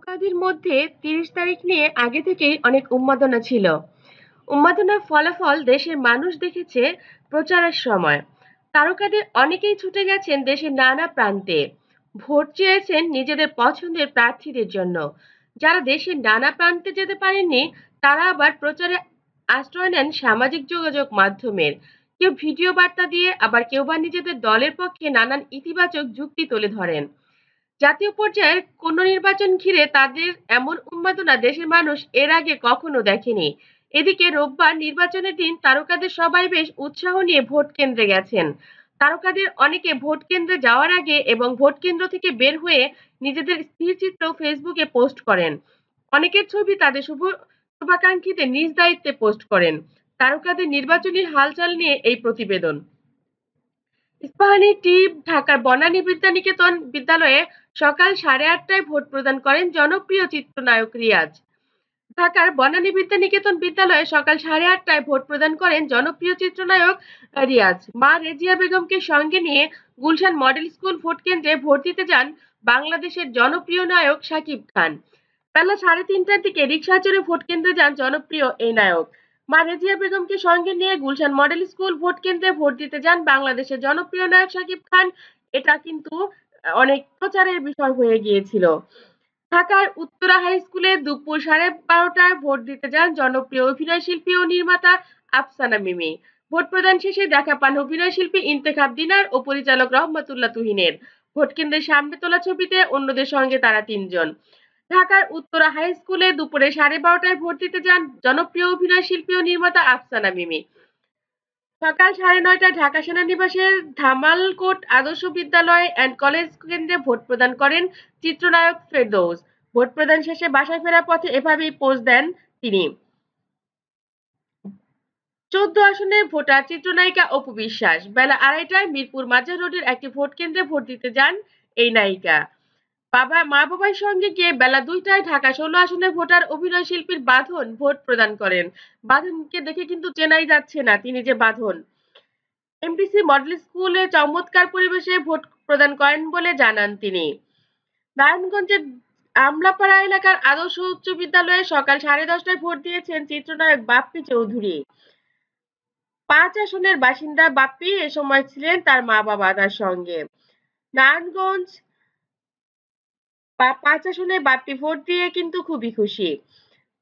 তারকাদের মধ্যে তিরিশ তারিখ নিয়ে আগে থেকেই অনেক উন্মাদনা ছিল। উন্মাদনার ফলাফল দেশের মানুষ দেখেছে প্রচারের সময়। তারকাদের অনেকেই ছুটে গেছেন দেশের নানা প্রান্তে। ভোট চেয়েছেন নিজেদের পছন্দের প্রার্থীদের জন্য। যারা দেশের নানা প্রান্তে যেতে পারেননি, তারা আবার প্রচারে আশ্রয় নেন সামাজিক যোগাযোগ মাধ্যমের। কেউ ভিডিও বার্তা দিয়ে, আবার কেউ বা নিজেদের দলের পক্ষে নানান ইতিবাচক যুক্তি তুলে ধরেন। জাতীয় পর্যায়ের কোন নির্বাচন ঘিরে তাদের এমন উন্মাদনা দেশের মানুষ এর আগে কখনো দেখেনি। এদিকে রোববার নির্বাচনের দিন তারকাদের সবাই বেশ উৎসাহ নিয়ে ভোট কেন্দ্রে গেছেন। তারকাদের অনেকে ভোট কেন্দ্রে যাওয়ার আগে এবং ভোট কেন্দ্র থেকে বের হয়ে নিজেদের স্থির চিত্র ফেসবুকে পোস্ট করেন। অনেকের ছবি তাদের শুভ, শুভাকাঙ্ক্ষীদের নিজ দায়িত্বে পোস্ট করেন। তারকাদের নির্বাচনী হালচাল নিয়ে এই প্রতিবেদন। ইস্পাহানি টিপ ঢাকার বনানী বিদ্যানিকেতন বিদ্যালয়ে সকাল সাড়ে আটটায় ভোট প্রদান করেন জনপ্রিয় চিত্রনায়ক রিয়াজ। ঢাকার বনানী বিদ্যানিকেতন বিদ্যালয়ে সকাল সাড়ে আটটায় ভোট প্রদান করেন জনপ্রিয় চিত্রনায়ক রিয়াজ। মা রেজিয়া বেগমকে সঙ্গে নিয়ে গুলশান মডেল স্কুল ভোট কেন্দ্রে ভোট দিতে যান বাংলাদেশের জনপ্রিয় নায়ক শাকিব খান। বেলা সাড়ে তিনটার দিকে রিক্সা চড়ে ভোট কেন্দ্রে যান জনপ্রিয় এই নায়ক। মা রেজিয়া বেগমকে সঙ্গে নিয়ে গুলশান মডেল স্কুল ভোট কেন্দ্রে ভোট দিতে যান বাংলাদেশের জনপ্রিয় নায়ক শাকিব খান। এটা কিন্তু অনেক প্রচারের বিষয় হয়ে গিয়েছিল। ঢাকার উত্তরা হাই স্কুলে দুপুর সাড়ে বারোটায় ভোট দিতে যান জনপ্রিয় অভিনয় শিল্পী ও নির্মাতা আফসানা মিমি। ভোট প্রদান শেষে দেখা পান অভিনয় শিল্পী ইন্তেখাব দিনার ও পরিচালক রহমতুল্লাহ তুহিনের। ভোট কেন্দ্রের সামনে তোলা ছবিতে অন্যদের সঙ্গে তারা তিনজন। ঢাকার উত্তরা হাই স্কুলে দুপুরে সাড়ে বারোটায় ভোট দিতে যান জনপ্রিয় অভিনয় শিল্পী ও নির্মাতা আফসানা মিমি। সকাল সাড়ে নয়টায় ঢাকা সেনানিবাসের ধামালকোট আদর্শ বিদ্যালয় অ্যান্ড কলেজ কেন্দ্রে ভোট প্রদান করেন চিত্রনায়ক ফেরদৌস। ভোট প্রদান শেষে বাসায় ফেরার পথে এভাবেই পোজ দেন তিনি। চোদ্দ আসনে ভোটার চিত্রনায়িকা অপু বিশ্বাস। বেলা আড়াইটায় মিরপুর মাজার রোডের একটি ভোট কেন্দ্রে ভোট দিতে যান এই নায়িকা। বাবা, মা বাবার সঙ্গে গিয়ে বেলা দুইটায় ঢাকা ষোলো আসনের ভোটার অভিনয় শিল্পীর বাঁধন ভোট প্রদান করেন। বাঁধনকে দেখে কিন্তু চেনাই যাচ্ছে না তিনি যে বাঁধন। এমডিসি মডেল স্কুলে চমৎকার পরিবেশে ভোট প্রদান করেন বলে জানান তিনি। নারায়ণগঞ্জের আমলাপাড়া এলাকার আদর্শ উচ্চ বিদ্যালয়ে সকাল সাড়ে দশটায় ভোট দিয়েছেন চিত্রনায়ক বাপ্পি চৌধুরী। পাঁচ আসনের বাসিন্দা বাপ্পি এ সময় ছিলেন তার মা বাবা তার সঙ্গে। নারায়ণগঞ্জ পাঁচ আসনে বাপ্পি ভোট দিয়ে কিন্তু খুবই খুশি।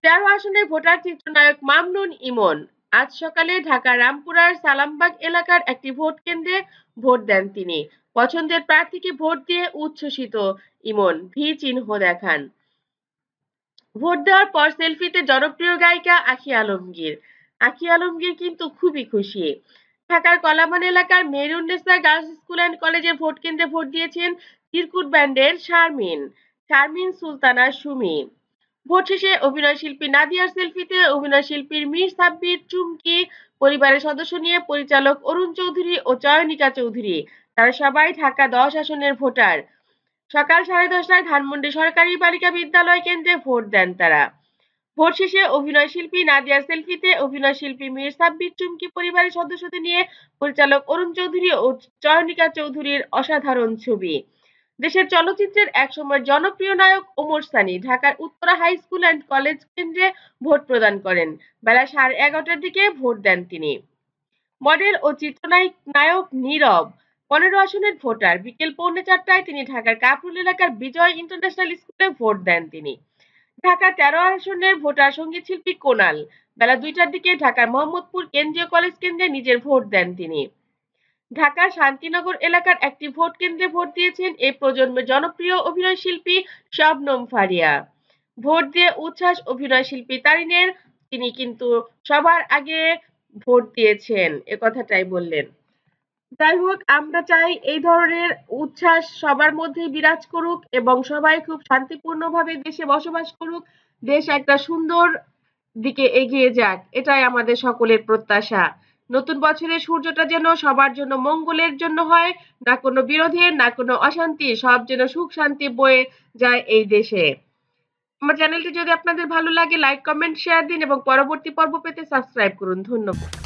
তেরো আসনে ভোটার চিত্রনায়ক মামনুন ইমন, আজ সকালে ঢাকা রামপুরার সালামবাগ এলাকার একটি ভোট কেন্দ্রে ভোট দেন তিনি। পছন্দের প্রার্থীকে ভোট দিয়ে উচ্ছ্বসিত ইমন ভি চিহ্ন দেখান। ভোট দেওয়ার পর সেলফিতে জনপ্রিয় গায়িকা আখি আলমগীর। আখি আলমগীর কিন্তু খুবই খুশি। ঢাকার কলামান এলাকার মেরুন্নেসা গার্লস স্কুল অ্যান্ড কলেজের ভোট কেন্দ্রে ভোট দিয়েছেন চিরকুট ব্যান্ডের শারমিন। শারমিন সুলতানা সুমি। ভোট শেষে অভিনয় শিল্পী নাদিয়ার সেলফিতে অভিনয় শিল্পীর মীর সাব্বির, চুমকি, পরিবারের সদস্য নিয়ে পরিচালক অরুণ চৌধুরী ও চয়নিকা চৌধুরী। তারা সবাই ঢাকা দশ আসনের ভোটার। সকাল সাড়ে দশটায় ধানমন্ডি সরকারি বালিকা বিদ্যালয় কেন্দ্রে ভোট দেন তারা। ভোট শেষে অভিনয় শিল্পী নাদিয়ার সেলফিতে অভিনয় শিল্পী মীর সাব্বির, চুমকি পরিবারের সদস্যদের নিয়ে পরিচালক অরুণ চৌধুরী ও চয়নিকা চৌধুরীর অসাধারণ ছবি। দেশের চলচ্চিত্রের একসময় জনপ্রিয় নায়ক ওমর সানি ঢাকার Uttara high school and college কেন্দ্রে ভোট প্রদান করেন। বেলা সাড়ে এগারোটার দিকে ভোট দেন তিনি। মডেল ও চিত্রনায়ক, নায়ক নীরব, পনেরো আসনের ভোটার। বিকেল পৌনে চারটায় তিনি ঢাকার কাপরুল এলাকার বিজয় ইন্টারন্যাশনাল স্কুলে ভোট দেন তিনি। ঢাকা তেরো আসনের ভোটার সংগীত শিল্পী কোনাল। বেলা দুইটার দিকে ঢাকার মোহাম্মদপুর কেন্দ্রীয় কলেজ কেন্দ্রে নিজের ভোট দেন তিনি। ঢাকার শান্তিনগর এলাকার একটি ভোট কেন্দ্রে ভোট দিয়েছেন এই প্রজন্মের জনপ্রিয় অভিনয় শিল্পী শবনম ফারিয়া। ভোট দিয়ে উচ্ছ্বাস অভিনয় শিল্পী তারিনের তিনি কিন্তু সবার আগে ভোট দিয়েছেন, এ কথাটাই বললেন। যাই হোক, আমরা চাই এই ধরনের উচ্ছ্বাস সবার মধ্যে বিরাজ করুক এবং সবাই খুব শান্তিপূর্ণভাবে দেশে বসবাস করুক, দেশ একটা সুন্দর দিকে এগিয়ে যাক, এটাই আমাদের সকলের প্রত্যাশা। নতুন বছরের সূর্যটা যেন সবার জন্য মঙ্গলের জন্য হয়, না কোনো বিরোধের, না কোনো অশান্তি সব যেন সুখ শান্তি বয়ে যায় এই দেশে। আমার চ্যানেলটি যদি আপনাদের ভালো লাগে, লাইক, কমেন্ট, শেয়ার দিন এবং পরবর্তী পর্ব পেতে সাবস্ক্রাইব করুন। ধন্যবাদ।